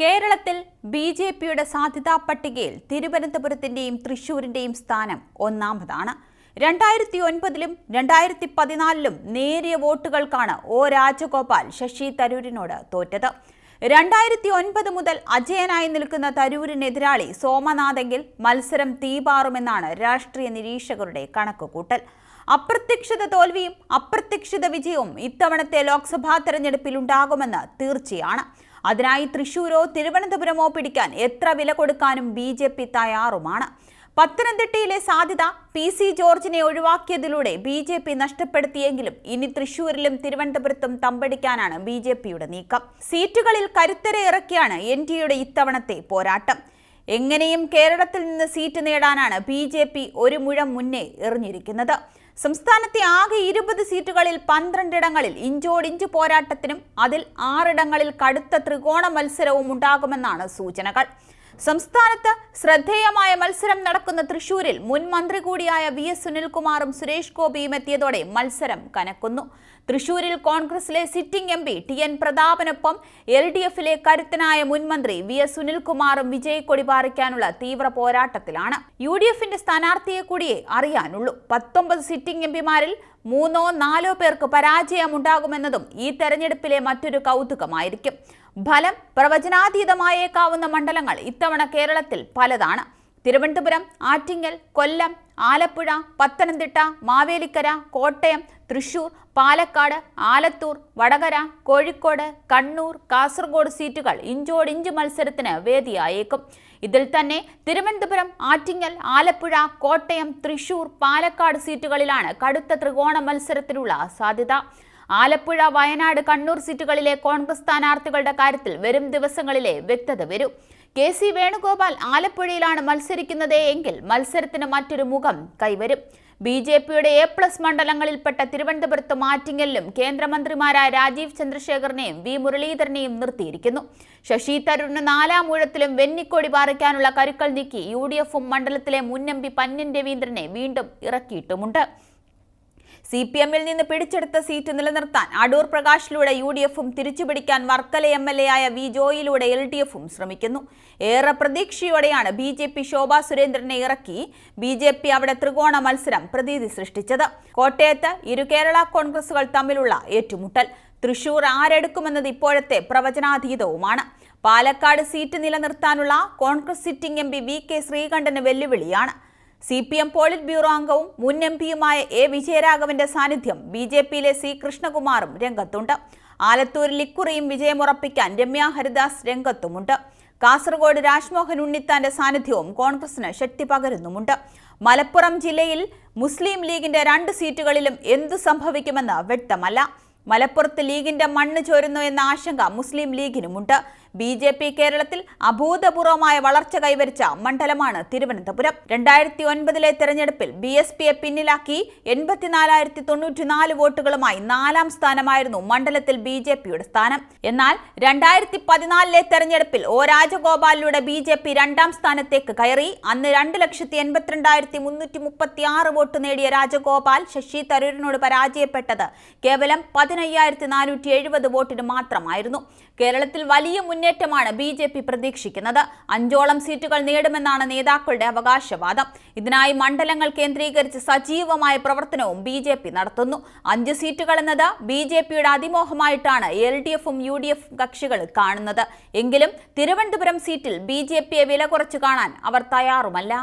കേരളത്തിൽ B J പിയുടെ സാധ്യതാ പട്ടികയിൽ തിരുവനന്തപുരത്തിന്റെയും തൃശൂരിന്റെയും സ്ഥാനം ഒന്നാമതാണ്. രണ്ടായിരത്തി ഒൻപതിലും രണ്ടായിരത്തി പതിനാലിലും നേരിയ വോട്ടുകൾക്കാണ് ഒ രാജഗോപാൽ ശശി തരൂരിനോട് തോറ്റത്. രണ്ടായിരത്തി ഒൻപത് മുതൽ അജയനായി നിൽക്കുന്ന തരൂരിനെതിരാളി സോമനാഥെങ്കിൽ മത്സരം തീപാറുമെന്നാണ് രാഷ്ട്രീയ നിരീക്ഷകരുടെ കണക്കുകൂട്ടൽ. അപ്രത്യക്ഷിത തോൽവിയും അപ്രത്യക്ഷിത വിജയവും ഇത്തവണത്തെ ലോക്സഭാ തെരഞ്ഞെടുപ്പിൽ ഉണ്ടാകുമെന്ന് തീർച്ചയാണ്. അതിനായി തൃശൂരോ തിരുവനന്തപുരമോ പിടിക്കാൻ എത്ര വില കൊടുക്കാനും ബി ജെ പി തയ്യാറുമാണ്. പത്തനംതിട്ടയിലെ സാധ്യത പി സി ജോർജിനെ ഒഴിവാക്കിയതിലൂടെ ബി ജെ പി നഷ്ടപ്പെടുത്തിയെങ്കിലും ഇനി തൃശൂരിലും തിരുവനന്തപുരത്തും തമ്പടിക്കാനാണ് ബി ജെ പിയുടെ നീക്കം. സീറ്റുകളിൽ കരുത്തര ഇറക്കിയാണ് എൻ ഡി എയുടെ ഇത്തവണത്തെ പോരാട്ടം. എങ്ങനെയും കേരളത്തിൽ നിന്ന് സീറ്റ് നേടാനാണ് ബി ജെ പി ഒരു മുഴം മുന്നേ എറിഞ്ഞിരിക്കുന്നത്. സംസ്ഥാനത്തെ ആകെ ഇരുപത് സീറ്റുകളിൽ പന്ത്രണ്ടിടങ്ങളിൽ ഇഞ്ചോടിഞ്ച് പോരാട്ടത്തിനും അതിൽ ആറിടങ്ങളിൽ കടുത്ത ത്രികോണ മത്സരവും ഉണ്ടാകുമെന്നാണ് സൂചനകൾ. സംസ്ഥാനത്ത് ശ്രദ്ധേയമായ മത്സരം നടക്കുന്ന തൃശൂരിൽ മുൻ മന്ത്രി കൂടിയായ വി എസ് സുനിൽകുമാറും സുരേഷ് ഗോപിയും എത്തിയതോടെ മത്സരം കനക്കുന്നു. തൃശൂരിൽ കോൺഗ്രസിലെ sitting M P T N പ്രതാപനൊപ്പം L D എഫിലെ കരുത്തനായ മുൻമന്ത്രി വി എസ് സുനിൽകുമാറും വിജയക്കൊടി പാറിക്കാനുള്ള തീവ്ര പോരാട്ടത്തിലാണ്. യു ഡി എഫിന്റെ സ്ഥാനാർത്ഥിയെ കൂടിയേ അറിയാനുള്ളൂ. പത്തൊമ്പത് സിറ്റിംഗ് എം പിമാരിൽ മൂന്നോ നാലോ പേർക്ക് പരാജയമുണ്ടാകുമെന്നതും ഈ തെരഞ്ഞെടുപ്പിലെ മറ്റൊരു കൗതുകമായിരിക്കും. ഫലം പ്രവചനാതീതമായേക്കാവുന്ന മണ്ഡലങ്ങൾ ഇത്തവണ കേരളത്തിൽ പലതാണ്. തിരുവനന്തപുരം ആറ്റിങ്ങൽ കൊല്ലം ആലപ്പുഴ പത്തനംതിട്ട മാവേലിക്കര കോട്ടയം തൃശൂർ പാലക്കാട് ആലത്തൂർ വടകര കോഴിക്കോട് കണ്ണൂർ കാസർഗോഡ് സീറ്റുകൾ ഇഞ്ചോടിഞ്ച് മത്സരത്തിന് വേദിയായേക്കും. ഇതിൽ തന്നെ തിരുവനന്തപുരം ആറ്റിങ്ങൽ ആലപ്പുഴ കോട്ടയം തൃശൂർ പാലക്കാട് സീറ്റുകളിലാണ് കടുത്ത ത്രികോണ മത്സരത്തിനുള്ള സാധ്യത. ആലപ്പുഴ വയനാട് കണ്ണൂർ സീറ്റുകളിലെ കോൺഗ്രസ് സ്ഥാനാർത്ഥികളുടെ കാര്യത്തിൽ വരും ദിവസങ്ങളിലെ വ്യക്തത വരും. കെ സി വേണുഗോപാൽ ആലപ്പുഴയിലാണ് മത്സരിക്കുന്നത് എങ്കിൽ മത്സരത്തിന് മറ്റൊരു മുഖം കൈവരും. ബി ജെ പിയുടെ എ പ്ലസ് മണ്ഡലങ്ങളിൽപ്പെട്ട തിരുവനന്തപുരത്തും ആറ്റിങ്ങലിലും കേന്ദ്രമന്ത്രിമാരായ രാജീവ് ചന്ദ്രശേഖറിനെയും വി മുരളീധരനെയും നിർത്തിയിരിക്കുന്നു. ശശി തരൂരിന് നാലാം ഊഴത്തിലും വെന്നിക്കൊടി പാറിക്കാനുള്ള കരുക്കൾ നീക്കി യു ഡി എഫും മണ്ഡലത്തിലെ മുൻ എം പി പന്ന്യൻ രവീന്ദ്രനെ വീണ്ടും ഇറക്കിയിട്ടുമുണ്ട്. സി പി എമ്മിൽ നിന്ന് പിടിച്ചെടുത്ത സീറ്റ് നിലനിർത്താൻ അടൂർ പ്രകാശിലൂടെ യു ഡി എഫും തിരിച്ചുപിടിക്കാൻ വർക്കല എം എൽ എ ആയ വി ജോയിലൂടെ എൽ ഡി എഫും ശ്രമിക്കുന്നു. ഏറെ പ്രതീക്ഷയോടെയാണ് ബി ജെ പി ശോഭാ സുരേന്ദ്രനെ ഇറക്കി ബി ജെ പി അവിടെ ത്രികോണ മത്സരം പ്രതീതി സൃഷ്ടിച്ചത്. കോട്ടയത്ത് ഇരു കേരള കോൺഗ്രസുകൾ തമ്മിലുള്ള ഏറ്റുമുട്ടൽ. തൃശൂർ ആരെടുക്കുമെന്നത് ഇപ്പോഴത്തെ പ്രവചനാതീതവുമാണ്. പാലക്കാട് സീറ്റ് നിലനിർത്താനുള്ള Congress sitting M P V K Sreekandan വെല്ലുവിളിയാണ്. C P M polit bureau അംഗവും മുൻ എം പിയുമായ എ വിജയരാഘവന്റെ സാന്നിധ്യം ബി ജെ പിയിലെ സി കൃഷ്ണകുമാറും രംഗത്തുണ്ട്. ആലത്തൂരിൽ ഇക്കുറിയും വിജയമുറപ്പിക്കാൻ രമ്യ ഹരിദാസ് രംഗത്തുമുണ്ട്. കാസർഗോഡ് രാജ്മോഹൻ ഉണ്ണിത്താന്റെ സാന്നിധ്യവും കോൺഗ്രസിന് ശക്തി പകരുന്നുമുണ്ട്. മലപ്പുറം ജില്ലയിൽ മുസ്ലിം ലീഗിന്റെ രണ്ട് സീറ്റുകളിലും എന്തു സംഭവിക്കുമെന്ന് വ്യക്തമല്ല. മലപ്പുറത്ത് ലീഗിന്റെ മണ്ണ് ചോരുന്നു എന്ന ആശങ്ക മുസ്ലിം ലീഗിനുമുണ്ട്. ബി ജെ പി കേരളത്തിൽ അഭൂതപൂർവമായ വളർച്ച കൈവരിച്ച മണ്ഡലമാണ് തിരുവനന്തപുരം. രണ്ടായിരത്തി ഒൻപതിലെ തെരഞ്ഞെടുപ്പിൽ ബി എസ് പിയെ പിന്നിലാക്കി എൺപത്തിനാലായിരത്തി തൊണ്ണൂറ്റിനാല് വോട്ടുകളുമായി നാലാം സ്ഥാനമായിരുന്നു മണ്ഡലത്തിൽ ബി ജെ പിയുടെ സ്ഥാനം. എന്നാൽ രണ്ടായിരത്തി പതിനാലിലെ തെരഞ്ഞെടുപ്പിൽ ഒ രാജഗോപാലിലൂടെ ബി ജെ പി രണ്ടാം സ്ഥാനത്തേക്ക് കയറി. അന്ന് രണ്ട് ലക്ഷത്തി എൺപത്തിരണ്ടായിരത്തി മുന്നൂറ്റി മുപ്പത്തി ആറ് വോട്ട് നേടിയ രാജഗോപാൽ ശശി തരൂരിനോട് പരാജയപ്പെട്ടത് കേവലം പതിനയ്യായിരത്തി നാനൂറ്റി എഴുപത് വോട്ടിന് മാത്രമായിരുന്നു. കേരളത്തിൽ വലിയ മുന്നേറ്റമാണ് ബി ജെ പി പ്രതീക്ഷിക്കുന്നത്. അഞ്ചോളം സീറ്റുകൾ നേടുമെന്നാണ് നേതാക്കളുടെ അവകാശവാദം. ഇതിനായി മണ്ഡലങ്ങൾ കേന്ദ്രീകരിച്ച് സജീവമായ പ്രവർത്തനവും ബി ജെ പി നടത്തുന്നു. അഞ്ച് സീറ്റുകൾ എന്നത് ബി ജെ പിയുടെ അതിമോഹമായിട്ടാണ് എൽ ഡി എഫും യു ഡി എഫ് കക്ഷികൾ കാണുന്നത്. എങ്കിലും തിരുവനന്തപുരം സീറ്റിൽ ബി ജെ പിയെ വില കുറച്ച് കാണാൻ അവർ തയ്യാറുമല്ല.